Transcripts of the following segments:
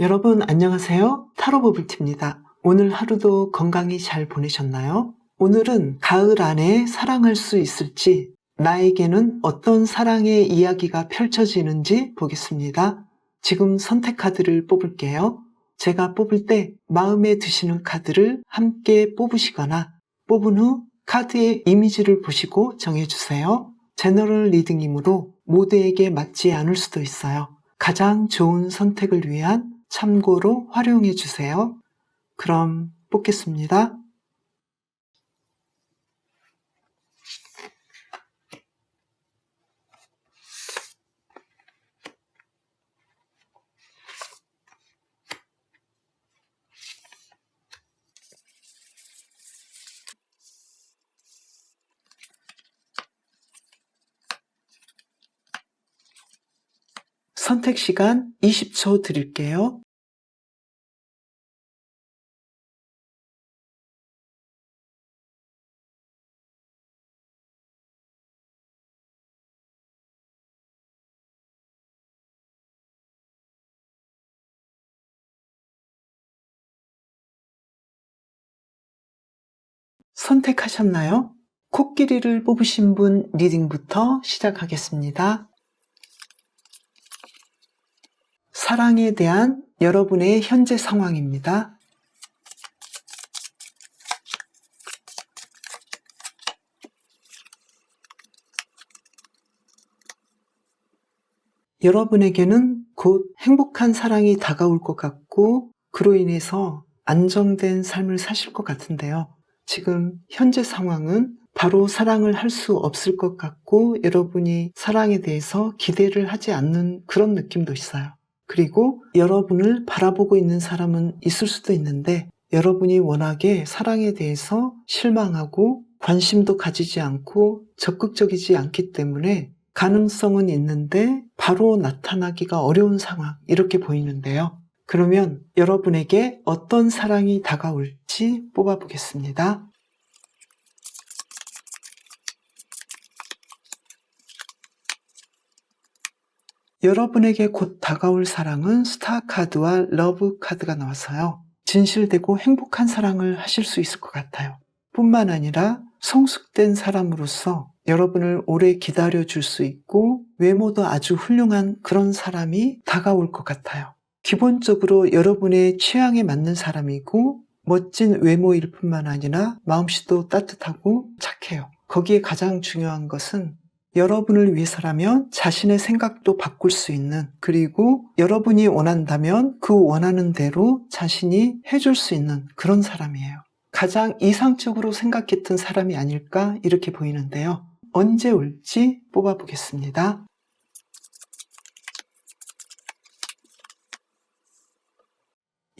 여러분 안녕하세요. 타로 버블티입니다. 오늘 하루도 건강히 잘 보내셨나요? 오늘은 가을 안에 사랑할 수 있을지 나에게는 어떤 사랑의 이야기가 펼쳐지는지 보겠습니다. 지금 선택 카드를 뽑을게요. 제가 뽑을 때 마음에 드시는 카드를 함께 뽑으시거나 뽑은 후 카드의 이미지를 보시고 정해주세요. 제너럴 리딩이므로 모두에게 맞지 않을 수도 있어요. 가장 좋은 선택을 위한 참고로 활용해 주세요. 그럼 뽑겠습니다. 선택 시간 20초 드릴게요. 선택하셨나요? 코끼리를 뽑으신 분 리딩부터 시작하겠습니다. 사랑에 대한 여러분의 현재 상황입니다. 여러분에게는 곧 행복한 사랑이 다가올 것 같고, 그로 인해서 안정된 삶을 사실 것 같은데요. 지금 현재 상황은 바로 사랑을 할 수 없을 것 같고, 여러분이 사랑에 대해서 기대를 하지 않는 그런 느낌도 있어요. 그리고 여러분을 바라보고 있는 사람은 있을 수도 있는데 여러분이 워낙에 사랑에 대해서 실망하고 관심도 가지지 않고 적극적이지 않기 때문에 가능성은 있는데 바로 나타나기가 어려운 상황 이렇게 보이는데요. 그러면 여러분에게 어떤 사랑이 다가올지 뽑아보겠습니다. 여러분에게 곧 다가올 사랑은 스타 카드와 러브 카드가 나와서요. 진실되고 행복한 사랑을 하실 수 있을 것 같아요. 뿐만 아니라 성숙된 사람으로서 여러분을 오래 기다려 줄 수 있고 외모도 아주 훌륭한 그런 사람이 다가올 것 같아요. 기본적으로 여러분의 취향에 맞는 사람이고 멋진 외모일 뿐만 아니라 마음씨도 따뜻하고 착해요. 거기에 가장 중요한 것은 여러분을 위해서라면 자신의 생각도 바꿀 수 있는 그리고 여러분이 원한다면 그 원하는 대로 자신이 해줄 수 있는 그런 사람이에요. 가장 이상적으로 생각했던 사람이 아닐까 이렇게 보이는데요. 언제 올지 뽑아보겠습니다.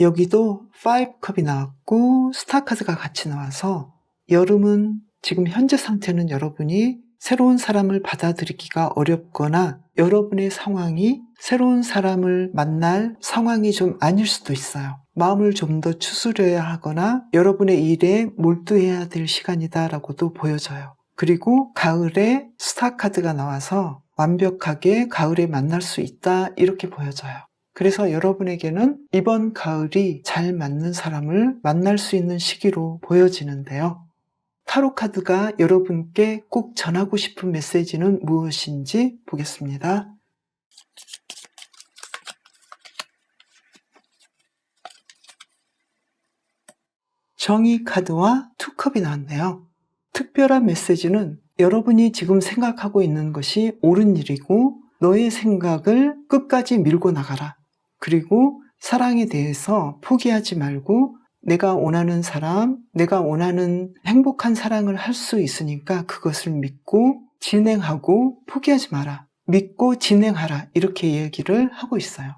여기도 5컵이 나왔고 스타카드가 같이 나와서 여름은 지금 현재 상태는 여러분이 새로운 사람을 받아들이기가 어렵거나 여러분의 상황이 새로운 사람을 만날 상황이 좀 아닐 수도 있어요. 마음을 좀 더 추스려야 하거나 여러분의 일에 몰두해야 될 시간이다라고도 보여져요. 그리고 가을에 스타 카드가 나와서 완벽하게 가을에 만날 수 있다 이렇게 보여져요. 그래서 여러분에게는 이번 가을이 잘 맞는 사람을 만날 수 있는 시기로 보여지는데요. 타로 카드가 여러분께 꼭 전하고 싶은 메시지는 무엇인지 보겠습니다. 정의 카드와 투컵이 나왔네요. 특별한 메시지는 여러분이 지금 생각하고 있는 것이 옳은 일이고 너의 생각을 끝까지 밀고 나가라. 그리고 사랑에 대해서 포기하지 말고 내가 원하는 사람, 내가 원하는 행복한 사랑을 할 수 있으니까 그것을 믿고 진행하고 포기하지 마라. 믿고 진행하라. 이렇게 얘기를 하고 있어요.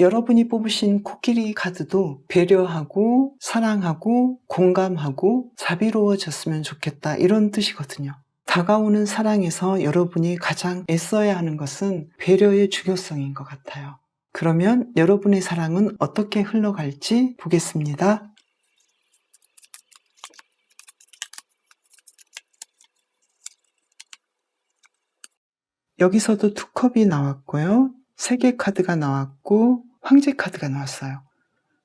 여러분이 뽑으신 코끼리 카드도 배려하고 사랑하고 공감하고 자비로워졌으면 좋겠다. 이런 뜻이거든요. 다가오는 사랑에서 여러분이 가장 애써야 하는 것은 배려의 중요성인 것 같아요. 그러면 여러분의 사랑은 어떻게 흘러갈지 보겠습니다. 여기서도 두 컵이 나왔고요. 세 개 카드가 나왔고 황제 카드가 나왔어요.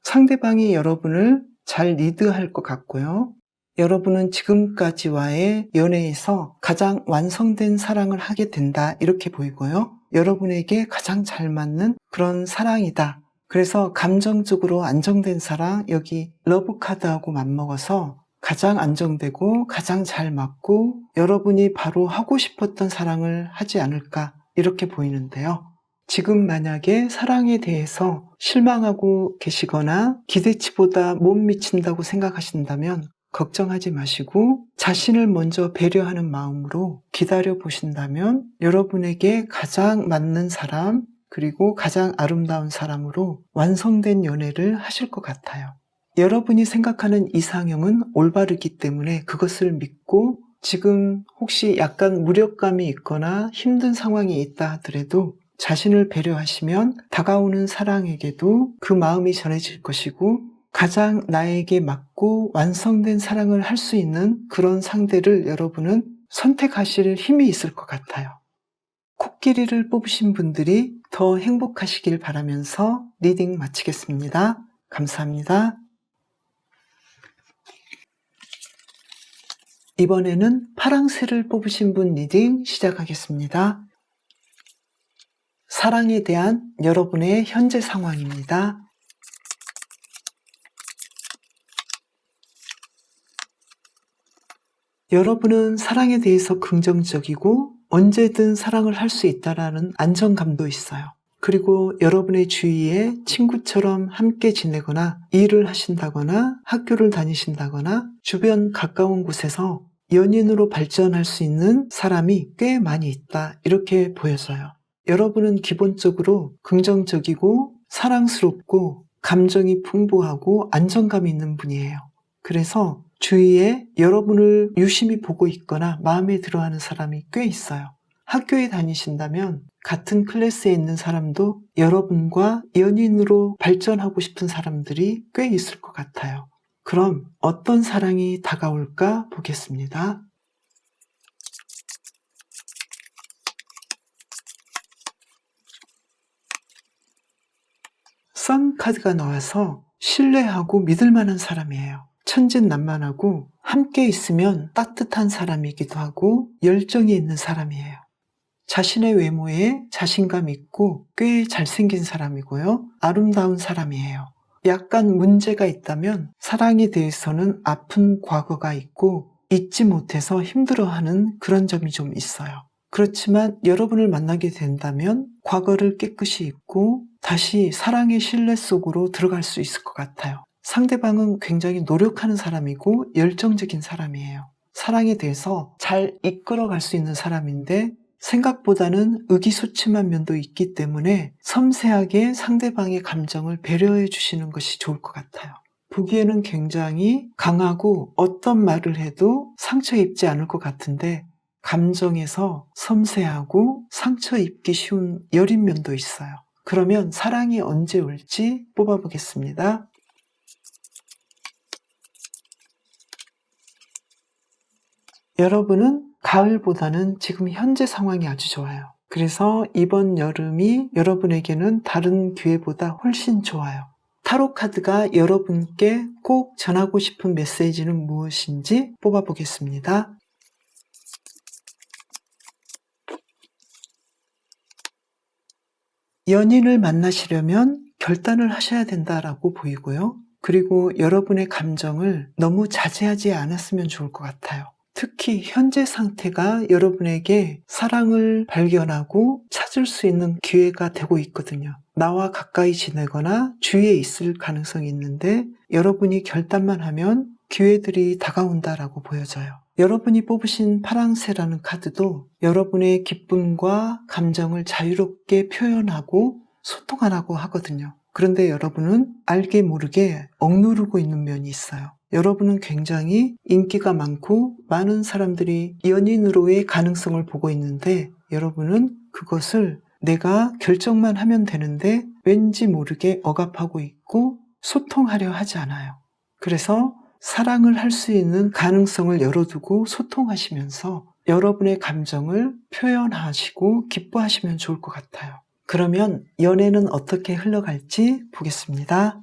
상대방이 여러분을 잘 리드할 것 같고요. 여러분은 지금까지와의 연애에서 가장 완성된 사랑을 하게 된다. 이렇게 보이고요. 여러분에게 가장 잘 맞는 그런 사랑이다. 그래서 감정적으로 안정된 사랑, 여기 러브 카드하고 맞먹어서 가장 안정되고 가장 잘 맞고 여러분이 바로 하고 싶었던 사랑을 하지 않을까 이렇게 보이는데요. 지금 만약에 사랑에 대해서 실망하고 계시거나 기대치보다 못 미친다고 생각하신다면 걱정하지 마시고 자신을 먼저 배려하는 마음으로 기다려 보신다면 여러분에게 가장 맞는 사람 그리고 가장 아름다운 사람으로 완성된 연애를 하실 것 같아요. 여러분이 생각하는 이상형은 올바르기 때문에 그것을 믿고 지금 혹시 약간 무력감이 있거나 힘든 상황이 있다 하더라도 자신을 배려하시면 다가오는 사랑에게도 그 마음이 전해질 것이고 가장 나에게 맞고 완성된 사랑을 할 수 있는 그런 상대를 여러분은 선택하실 힘이 있을 것 같아요. 코끼리를 뽑으신 분들이 더 행복하시길 바라면서 리딩 마치겠습니다. 감사합니다. 이번에는 파랑새를 뽑으신 분 리딩 시작하겠습니다. 사랑에 대한 여러분의 현재 상황입니다. 여러분은 사랑에 대해서 긍정적이고 언제든 사랑을 할 수 있다라는 안정감도 있어요. 그리고 여러분의 주위에 친구처럼 함께 지내거나 일을 하신다거나 학교를 다니신다거나 주변 가까운 곳에서 연인으로 발전할 수 있는 사람이 꽤 많이 있다. 이렇게 보여져요. 여러분은 기본적으로 긍정적이고 사랑스럽고 감정이 풍부하고 안정감 있는 분이에요. 그래서 주위에 여러분을 유심히 보고 있거나 마음에 들어 하는 사람이 꽤 있어요. 학교에 다니신다면 같은 클래스에 있는 사람도 여러분과 연인으로 발전하고 싶은 사람들이 꽤 있을 것 같아요. 그럼 어떤 사랑이 다가올까 보겠습니다. 선 카드가 나와서 신뢰하고 믿을 만한 사람이에요. 천진난만하고 함께 있으면 따뜻한 사람이기도 하고 열정이 있는 사람이에요. 자신의 외모에 자신감 있고 꽤 잘생긴 사람이고요. 아름다운 사람이에요. 약간 문제가 있다면 사랑에 대해서는 아픈 과거가 있고 잊지 못해서 힘들어하는 그런 점이 좀 있어요. 그렇지만 여러분을 만나게 된다면 과거를 깨끗이 잊고 다시 사랑의 신뢰 속으로 들어갈 수 있을 것 같아요. 상대방은 굉장히 노력하는 사람이고 열정적인 사람이에요. 사랑에 대해서 잘 이끌어갈 수 있는 사람인데 생각보다는 의기소침한 면도 있기 때문에 섬세하게 상대방의 감정을 배려해 주시는 것이 좋을 것 같아요. 보기에는 굉장히 강하고 어떤 말을 해도 상처 입지 않을 것 같은데 감정에서 섬세하고 상처 입기 쉬운 여린 면도 있어요. 그러면 사랑이 언제 올지 뽑아보겠습니다. 여러분은 가을보다는 지금 현재 상황이 아주 좋아요. 그래서 이번 여름이 여러분에게는 다른 기회보다 훨씬 좋아요. 타로 카드가 여러분께 꼭 전하고 싶은 메시지는 무엇인지 뽑아보겠습니다. 연인을 만나시려면 결단을 하셔야 된다라고 보이고요. 그리고 여러분의 감정을 너무 자제하지 않았으면 좋을 것 같아요. 특히 현재 상태가 여러분에게 사랑을 발견하고 찾을 수 있는 기회가 되고 있거든요. 나와 가까이 지내거나 주위에 있을 가능성이 있는데 여러분이 결단만 하면 기회들이 다가온다라고 보여져요. 여러분이 뽑으신 파랑새라는 카드도 여러분의 기쁨과 감정을 자유롭게 표현하고 소통하라고 하거든요. 그런데 여러분은 알게 모르게 억누르고 있는 면이 있어요. 여러분은 굉장히 인기가 많고 많은 사람들이 연인으로의 가능성을 보고 있는데 여러분은 그것을 내가 결정만 하면 되는데 왠지 모르게 억압하고 있고 소통하려 하지 않아요. 그래서 사랑을 할 수 있는 가능성을 열어두고 소통하시면서 여러분의 감정을 표현하시고 기뻐하시면 좋을 것 같아요. 그러면 연애는 어떻게 흘러갈지 보겠습니다.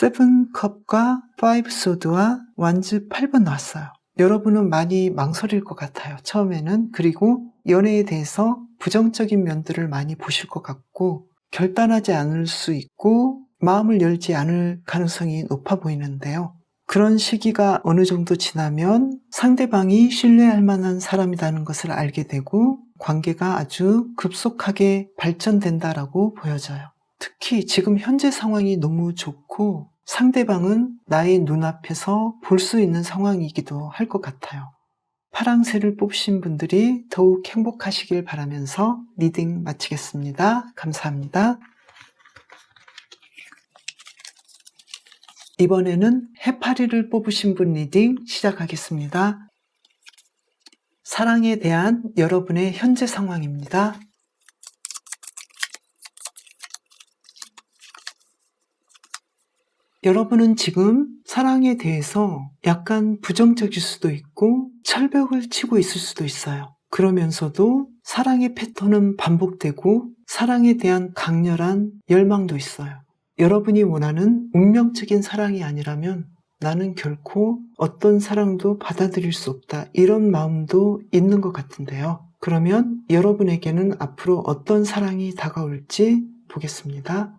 세븐 컵과 파이브 소드와 완즈 8번 나왔어요. 여러분은 많이 망설일 것 같아요. 처음에는. 그리고 연애에 대해서 부정적인 면들을 많이 보실 것 같고, 결단하지 않을 수 있고, 마음을 열지 않을 가능성이 높아 보이는데요. 그런 시기가 어느 정도 지나면 상대방이 신뢰할 만한 사람이라는 것을 알게 되고, 관계가 아주 급속하게 발전된다라고 보여져요. 특히 지금 현재 상황이 너무 좋고 상대방은 나의 눈앞에서 볼 수 있는 상황이기도 할 것 같아요. 파랑새를 뽑으신 분들이 더욱 행복하시길 바라면서 리딩 마치겠습니다. 감사합니다. 이번에는 해파리를 뽑으신 분 리딩 시작하겠습니다. 사랑에 대한 여러분의 현재 상황입니다. 여러분은 지금 사랑에 대해서 약간 부정적일 수도 있고 철벽을 치고 있을 수도 있어요. 그러면서도 사랑의 패턴은 반복되고 사랑에 대한 강렬한 열망도 있어요. 여러분이 원하는 운명적인 사랑이 아니라면 나는 결코 어떤 사랑도 받아들일 수 없다. 이런 마음도 있는 것 같은데요. 그러면 여러분에게는 앞으로 어떤 사랑이 다가올지 보겠습니다.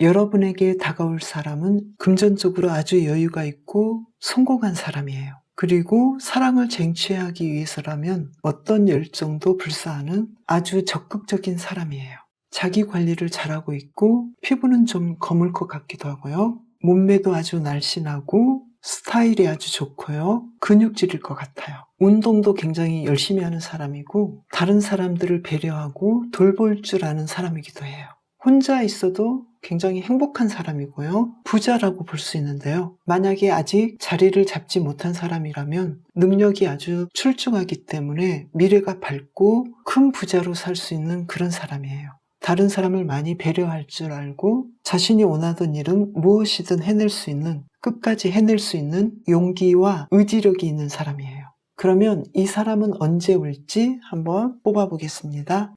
여러분에게 다가올 사람은 금전적으로 아주 여유가 있고 성공한 사람이에요. 그리고 사랑을 쟁취하기 위해서라면 어떤 열정도 불사하는 아주 적극적인 사람이에요. 자기 관리를 잘하고 있고 피부는 좀 검을 것 같기도 하고요. 몸매도 아주 날씬하고 스타일이 아주 좋고요. 근육질일 것 같아요. 운동도 굉장히 열심히 하는 사람이고 다른 사람들을 배려하고 돌볼 줄 아는 사람이기도 해요. 혼자 있어도 굉장히 행복한 사람이고요. 부자라고 볼 수 있는데요. 만약에 아직 자리를 잡지 못한 사람이라면 능력이 아주 출중하기 때문에 미래가 밝고 큰 부자로 살 수 있는 그런 사람이에요. 다른 사람을 많이 배려할 줄 알고 자신이 원하던 일은 무엇이든 해낼 수 있는 끝까지 해낼 수 있는 용기와 의지력이 있는 사람이에요. 그러면 이 사람은 언제 올지 한번 뽑아보겠습니다.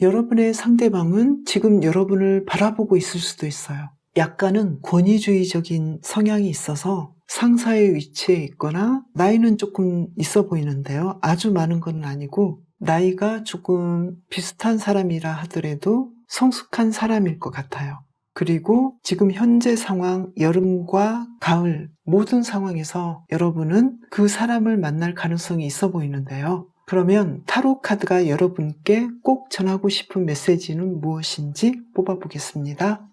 여러분의 상대방은 지금 여러분을 바라보고 있을 수도 있어요. 약간은 권위주의적인 성향이 있어서 상사의 위치에 있거나 나이는 조금 있어 보이는데요. 아주 많은 건 아니고 나이가 조금 비슷한 사람이라 하더라도 성숙한 사람일 것 같아요. 그리고 지금 현재 상황, 여름과 가을 모든 상황에서 여러분은 그 사람을 만날 가능성이 있어 보이는데요. 그러면 타로 카드가 여러분께 꼭 전하고 싶은 메시지는 무엇인지 뽑아보겠습니다.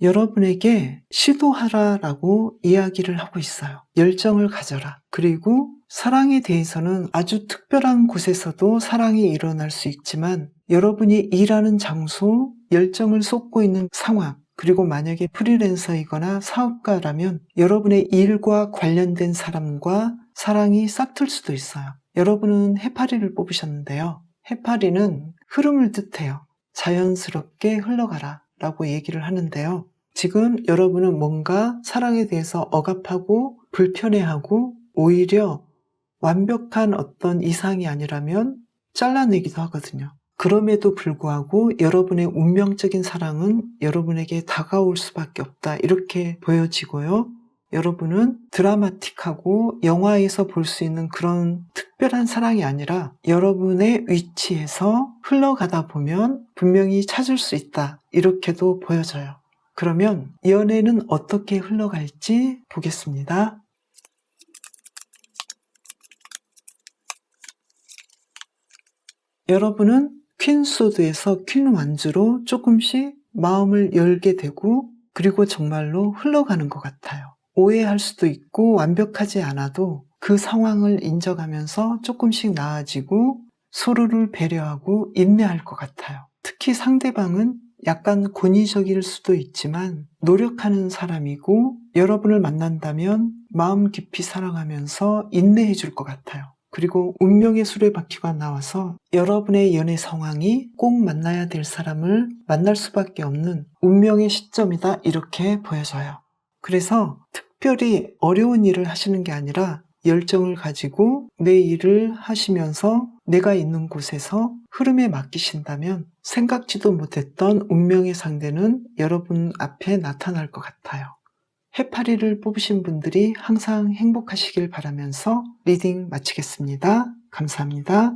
여러분에게 시도하라 라고 이야기를 하고 있어요. 열정을 가져라. 그리고 사랑에 대해서는 아주 특별한 곳에서도 사랑이 일어날 수 있지만 여러분이 일하는 장소, 열정을 쏟고 있는 상황, 그리고 만약에 프리랜서이거나 사업가라면 여러분의 일과 관련된 사람과 사랑이 싹틀 수도 있어요. 여러분은 해파리를 뽑으셨는데요. 해파리는 흐름을 뜻해요. 자연스럽게 흘러가라 라고 얘기를 하는데요. 지금 여러분은 뭔가 사랑에 대해서 억압하고 불편해하고 오히려 완벽한 어떤 이상이 아니라면 잘라내기도 하거든요. 그럼에도 불구하고 여러분의 운명적인 사랑은 여러분에게 다가올 수밖에 없다. 이렇게 보여지고요. 여러분은 드라마틱하고 영화에서 볼 수 있는 그런 특별한 사랑이 아니라 여러분의 위치에서 흘러가다 보면 분명히 찾을 수 있다. 이렇게도 보여져요. 그러면 연애는 어떻게 흘러갈지 보겠습니다. 여러분은 퀸소드에서 퀸 완주로 조금씩 마음을 열게 되고 그리고 정말로 흘러가는 것 같아요. 오해할 수도 있고 완벽하지 않아도 그 상황을 인정하면서 조금씩 나아지고 서로를 배려하고 인내할 것 같아요. 특히 상대방은 약간 권위적일 수도 있지만 노력하는 사람이고 여러분을 만난다면 마음 깊이 사랑하면서 인내해 줄 것 같아요. 그리고 운명의 수레바퀴가 나와서 여러분의 연애 상황이 꼭 만나야 될 사람을 만날 수밖에 없는 운명의 시점이다 이렇게 보여져요. 그래서 특별히 어려운 일을 하시는 게 아니라 열정을 가지고 내 일을 하시면서 내가 있는 곳에서 흐름에 맡기신다면 생각지도 못했던 운명의 상대는 여러분 앞에 나타날 것 같아요. 해파리를 뽑으신 분들이 항상 행복하시길 바라면서 리딩 마치겠습니다. 감사합니다.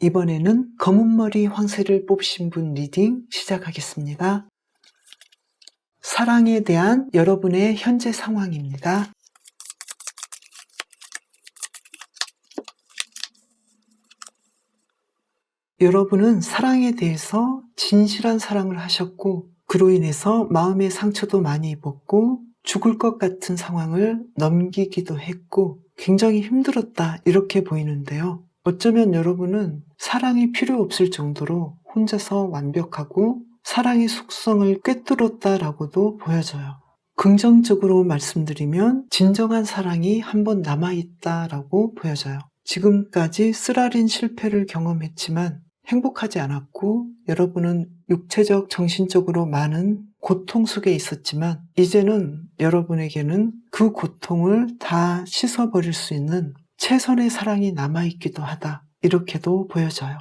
이번에는 검은머리 황새를 뽑으신 분 리딩 시작하겠습니다. 사랑에 대한 여러분의 현재 상황입니다. 여러분은 사랑에 대해서 진실한 사랑을 하셨고, 그로 인해서 마음의 상처도 많이 입었고, 죽을 것 같은 상황을 넘기기도 했고, 굉장히 힘들었다, 이렇게 보이는데요. 어쩌면 여러분은 사랑이 필요 없을 정도로 혼자서 완벽하고 사랑의 속성을 꿰뚫었다라고도 보여져요. 긍정적으로 말씀드리면 진정한 사랑이 한 번 남아있다라고 보여져요. 지금까지 쓰라린 실패를 경험했지만 행복하지 않았고 여러분은 육체적, 정신적으로 많은 고통 속에 있었지만 이제는 여러분에게는 그 고통을 다 씻어버릴 수 있는 최선의 사랑이 남아있기도 하다. 이렇게도 보여져요.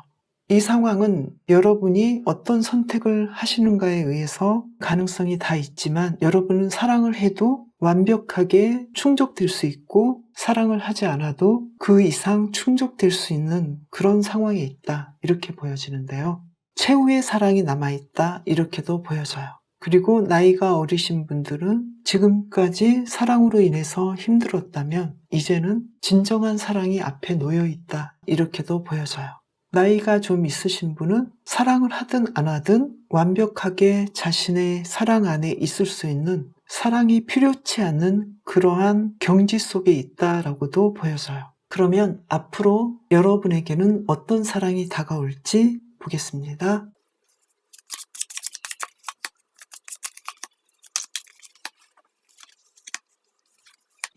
이 상황은 여러분이 어떤 선택을 하시는가에 의해서 가능성이 다 있지만 여러분은 사랑을 해도 완벽하게 충족될 수 있고 사랑을 하지 않아도 그 이상 충족될 수 있는 그런 상황에 있다. 이렇게 보여지는데요. 최후의 사랑이 남아있다. 이렇게도 보여져요. 그리고 나이가 어리신 분들은 지금까지 사랑으로 인해서 힘들었다면 이제는 진정한 사랑이 앞에 놓여 있다. 이렇게도 보여져요. 나이가 좀 있으신 분은 사랑을 하든 안 하든 완벽하게 자신의 사랑 안에 있을 수 있는 사랑이 필요치 않는 그러한 경지 속에 있다라고도 보여져요. 그러면 앞으로 여러분에게는 어떤 사랑이 다가올지 보겠습니다.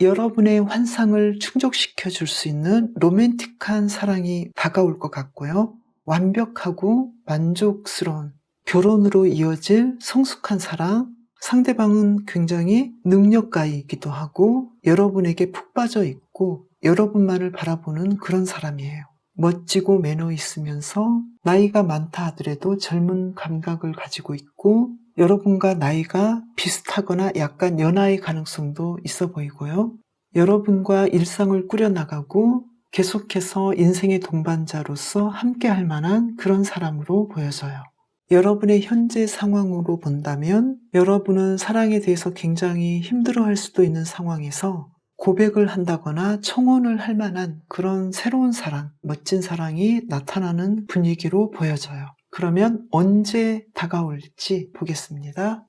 여러분의 환상을 충족시켜 줄 수 있는 로맨틱한 사랑이 다가올 것 같고요. 완벽하고 만족스러운 결혼으로 이어질 성숙한 사랑, 상대방은 굉장히 능력가이기도 하고 여러분에게 푹 빠져 있고 여러분만을 바라보는 그런 사람이에요. 멋지고 매너 있으면서 나이가 많다 하더라도 젊은 감각을 가지고 있고 여러분과 나이가 비슷하거나 약간 연하의 가능성도 있어 보이고요. 여러분과 일상을 꾸려나가고 계속해서 인생의 동반자로서 함께 할 만한 그런 사람으로 보여져요. 여러분의 현재 상황으로 본다면 여러분은 사랑에 대해서 굉장히 힘들어 할 수도 있는 상황에서 고백을 한다거나 청혼을 할 만한 그런 새로운 사랑, 멋진 사랑이 나타나는 분위기로 보여져요. 그러면 언제 다가올지 보겠습니다.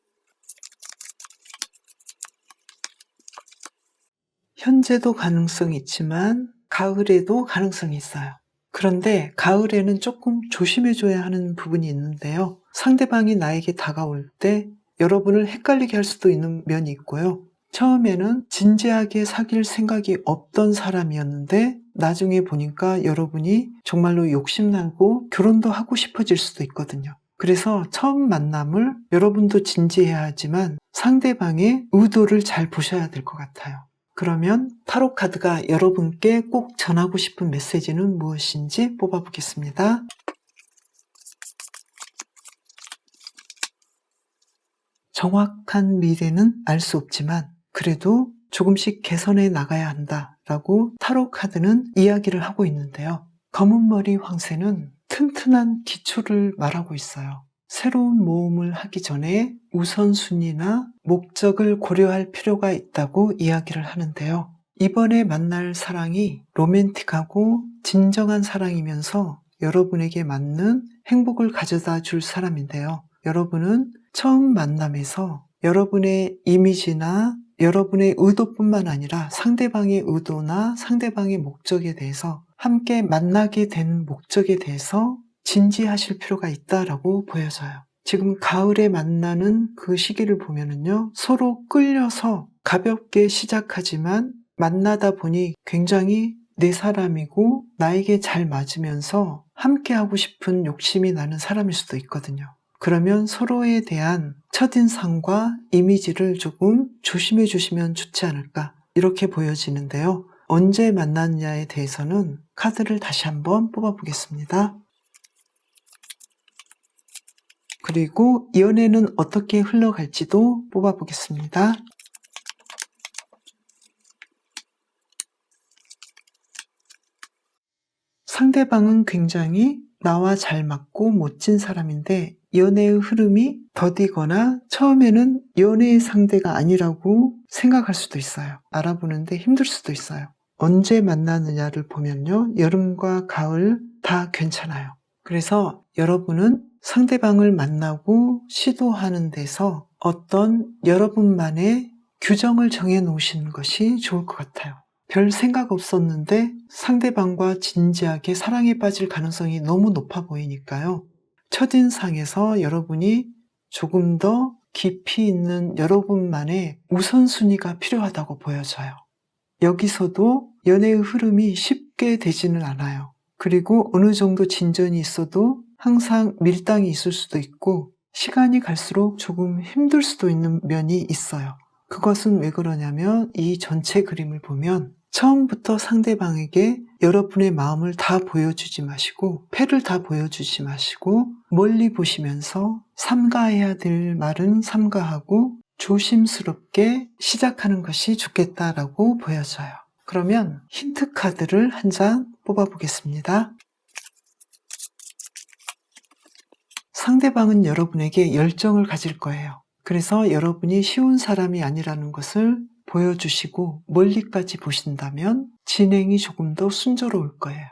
현재도 가능성이 있지만 가을에도 가능성이 있어요. 그런데 가을에는 조금 조심해줘야 하는 부분이 있는데요. 상대방이 나에게 다가올 때 여러분을 헷갈리게 할 수도 있는 면이 있고요. 처음에는 진지하게 사귈 생각이 없던 사람이었는데 나중에 보니까 여러분이 정말로 욕심나고 결혼도 하고 싶어질 수도 있거든요. 그래서 처음 만남을 여러분도 진지해야 하지만 상대방의 의도를 잘 보셔야 될 것 같아요. 그러면 타로 카드가 여러분께 꼭 전하고 싶은 메시지는 무엇인지 뽑아보겠습니다. 정확한 미래는 알 수 없지만 그래도 조금씩 개선해 나가야 한다라고 타로 카드는 이야기를 하고 있는데요. 검은 머리 황새는 튼튼한 기초를 말하고 있어요. 새로운 모험을 하기 전에 우선순위나 목적을 고려할 필요가 있다고 이야기를 하는데요. 이번에 만날 사랑이 로맨틱하고 진정한 사랑이면서 여러분에게 맞는 행복을 가져다 줄 사람인데요. 여러분은 처음 만남에서 여러분의 이미지나 여러분의 의도뿐만 아니라 상대방의 의도나 상대방의 목적에 대해서 함께 만나게 된 목적에 대해서 진지하실 필요가 있다라고 보여져요. 지금 가을에 만나는 그 시기를 보면은요, 서로 끌려서 가볍게 시작하지만 만나다 보니 굉장히 내 사람이고 나에게 잘 맞으면서 함께 하고 싶은 욕심이 나는 사람일 수도 있거든요. 그러면 서로에 대한 첫인상과 이미지를 조금 조심해 주시면 좋지 않을까 이렇게 보여지는데요. 언제 만났냐에 대해서는 카드를 다시 한번 뽑아 보겠습니다. 그리고 연애는 어떻게 흘러갈지도 뽑아 보겠습니다. 상대방은 굉장히 나와 잘 맞고 멋진 사람인데 연애의 흐름이 더디거나 처음에는 연애의 상대가 아니라고 생각할 수도 있어요. 알아보는데 힘들 수도 있어요. 언제 만나느냐를 보면요. 여름과 가을 다 괜찮아요. 그래서 여러분은 상대방을 만나고 시도하는 데서 어떤 여러분만의 규정을 정해 놓으시는 것이 좋을 것 같아요. 별 생각 없었는데 상대방과 진지하게 사랑에 빠질 가능성이 너무 높아 보이니까요. 첫인상에서 여러분이 조금 더 깊이 있는 여러분만의 우선순위가 필요하다고 보여져요. 여기서도 연애의 흐름이 쉽게 되지는 않아요. 그리고 어느 정도 진전이 있어도 항상 밀당이 있을 수도 있고 시간이 갈수록 조금 힘들 수도 있는 면이 있어요. 그것은 왜 그러냐면 이 전체 그림을 보면 처음부터 상대방에게 여러분의 마음을 다 보여주지 마시고 패를 다 보여주지 마시고 멀리 보시면서 삼가해야 될 말은 삼가하고 조심스럽게 시작하는 것이 좋겠다라고 보여져요. 그러면 힌트 카드를 한 장 뽑아보겠습니다. 상대방은 여러분에게 열정을 가질 거예요. 그래서 여러분이 쉬운 사람이 아니라는 것을 보여주시고 멀리까지 보신다면 진행이 조금 더 순조로울 거예요.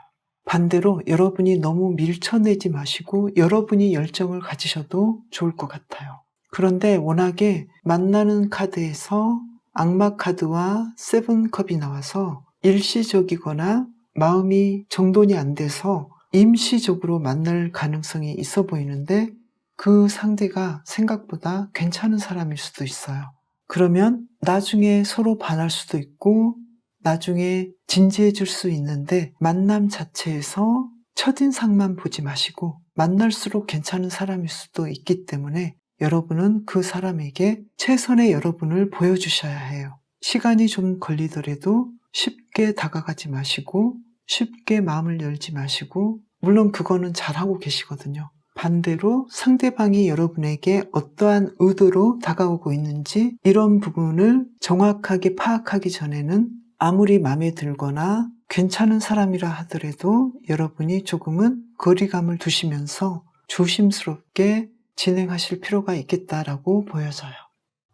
반대로 여러분이 너무 밀쳐내지 마시고 여러분이 열정을 가지셔도 좋을 것 같아요. 그런데 워낙에 만나는 카드에서 악마 카드와 세븐컵이 나와서 일시적이거나 마음이 정돈이 안 돼서 임시적으로 만날 가능성이 있어 보이는데 그 상대가 생각보다 괜찮은 사람일 수도 있어요. 그러면 나중에 서로 반할 수도 있고 나중에 진지해질 수 있는데 만남 자체에서 첫인상만 보지 마시고 만날수록 괜찮은 사람일 수도 있기 때문에 여러분은 그 사람에게 최선의 여러분을 보여주셔야 해요. 시간이 좀 걸리더라도 쉽게 다가가지 마시고 쉽게 마음을 열지 마시고 물론 그거는 잘하고 계시거든요. 반대로 상대방이 여러분에게 어떠한 의도로 다가오고 있는지 이런 부분을 정확하게 파악하기 전에는 아무리 마음에 들거나 괜찮은 사람이라 하더라도 여러분이 조금은 거리감을 두시면서 조심스럽게 진행하실 필요가 있겠다라고 보여져요.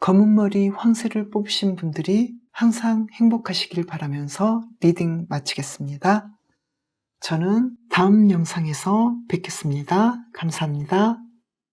검은 머리 황새를 뽑으신 분들이 항상 행복하시길 바라면서 리딩 마치겠습니다. 저는 다음 영상에서 뵙겠습니다. 감사합니다.